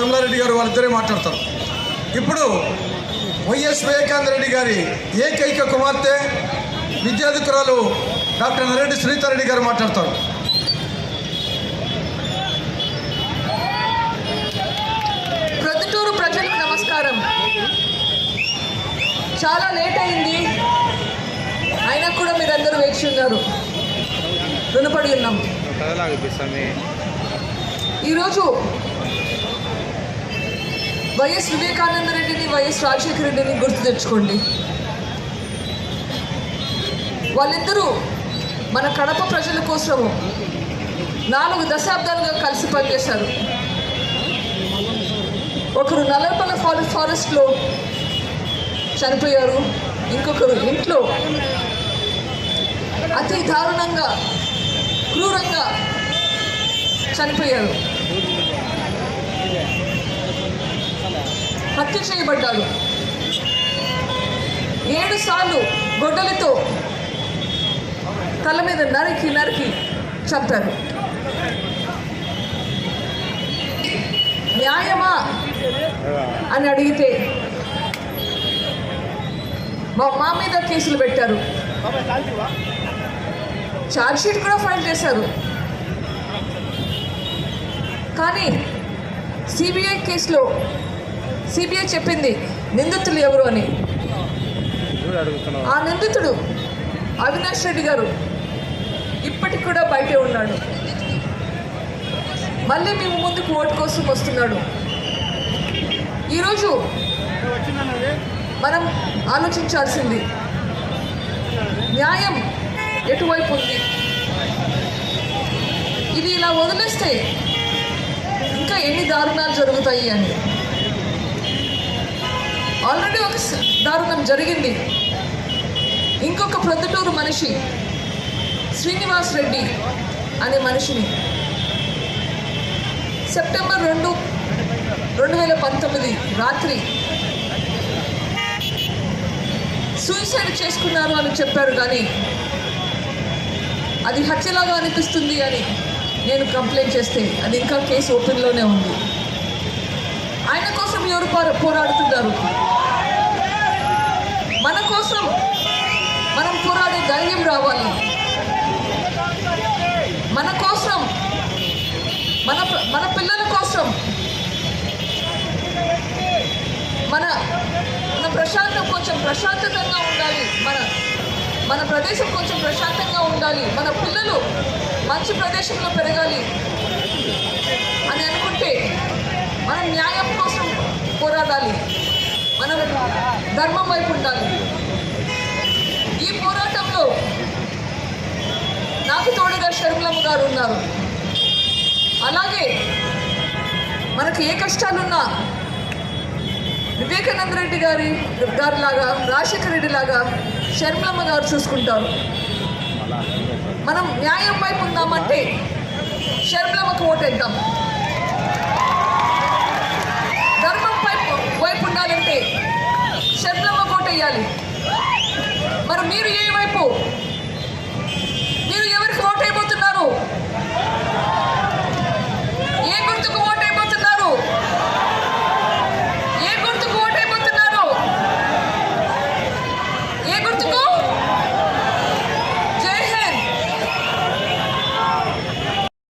శ్రమలారెడ్డి గారు వాళ్ళిద్దరే మాట్లాడతారు. ఇప్పుడు వైఎస్ వివేకానంద రెడ్డి గారి ఏకైక కుమార్తె విద్యాధికారులు డాక్టర్ నరెడ్డి సునీతారెడ్డి గారు మాట్లాడతారు. ప్రతిటూరు ప్రజలకు నమస్కారం. చాలా లేట్ అయింది. అయినా కూడా మీరందరూ వేచి ఉన్నారు. రుణపడి ఉన్నాం. ఈరోజు వైఎస్ వివేకానంద రెడ్డిని వైఎస్ రాజశేఖర రెడ్డిని గుర్తు తెచ్చుకోండి. వాళ్ళిద్దరూ మన కడప ప్రజల కోసము నాలుగు దశాబ్దాలుగా కలిసి పనిచేశారు. ఒకరు నల్లపల్ల ఫారె ఫారెస్ట్లో చనిపోయారు ఇంకొకరు ఇంట్లో అతి దారుణంగా క్రూరంగా చనిపోయారు. హత్య చేయబడ్డారు ఏడు సార్లు గొడ్డలతో తల మీద నరికి నరికి చంపారు న్యాయమా అని అడిగితే మా మా మీద కేసులు పెట్టారు. ఛార్జ్షీట్ కూడా ఫైల్ చేశారు. కానీ సిబిఐ కేసులో సిబిఐ చెప్పింది నిందితులు ఎవరు అని. ఆ నిందితుడు అవినాష్ రెడ్డి గారు ఇప్పటికి కూడా బయటే ఉన్నాడు. మళ్ళీ మేము ముందుకు ఓటు కోసం వస్తున్నాడు. ఈరోజు మనం ఆలోచించాల్సింది న్యాయం ఎటువైపు ఉంది? ఇది ఇలా వదిలేస్తే ఇంకా ఎన్ని దారుణాలు జరుగుతాయి అని. ఆల్రెడీ ఒక దారుణం జరిగింది. ఇంకొక ప్రొద్దుటూరు మనిషి శ్రీనివాస్ రెడ్డి అనే మనిషిని సెప్టెంబర్ రెండు రెండు వేల పంతొమ్మిది రాత్రి సూసైడ్ చేసుకున్నారు అని చెప్పారు కానీ అది హత్యలాగా అనిపిస్తుంది అని నేను కంప్లైంట్ చేస్తే అది ఇంకా కేసు ఓపెన్లోనే ఉంది. ఆయన కోసం ఎవరు పోరా- పోరాడుతున్నారు? మన కోసం మనం పోరాడే ధైర్యం రావాలి. మన కోసం మన మన పిల్లల కోసం మన మన ప్రశాంతం కొంచెం ప్రశాంతతంగా ఉండాలి. మన మన ప్రదేశం కొంచెం ప్రశాంతంగా ఉండాలి. మన పిల్లలు మంచి ప్రదేశంలో పెరగాలి. ధర్మం వైపు ఉండాలి. ఈ పోరాటంలో నాకు తోడుగా షర్ములమ్మ గారు ఉన్నారు. అలాగే మనకు ఏ కష్టాలున్నా వివేకానంద రెడ్డి గారి గారిలాగా రాజశేఖర రెడ్డి లాగా షర్మిలమ్మ గారు చూసుకుంటారు. మనం న్యాయం వైపు ఉందామంటే షర్మిలమ్మకు ఓటేద్దాం ధర్మం వైపు వైపు ఉండాలంటే షర్మిలమ్మ ఓటేయాలి మరి మీరు ఏ వైపు మీరు ఎవరికి ఓట్ అయిపోతున్నారు ఏ గుర్తుకు ఓట్ అయిపోతున్నారు ఏ గుర్తుకు ఓట్ అయిపోతున్నారు ఏ గుర్తుకు జై హింద్ ఈ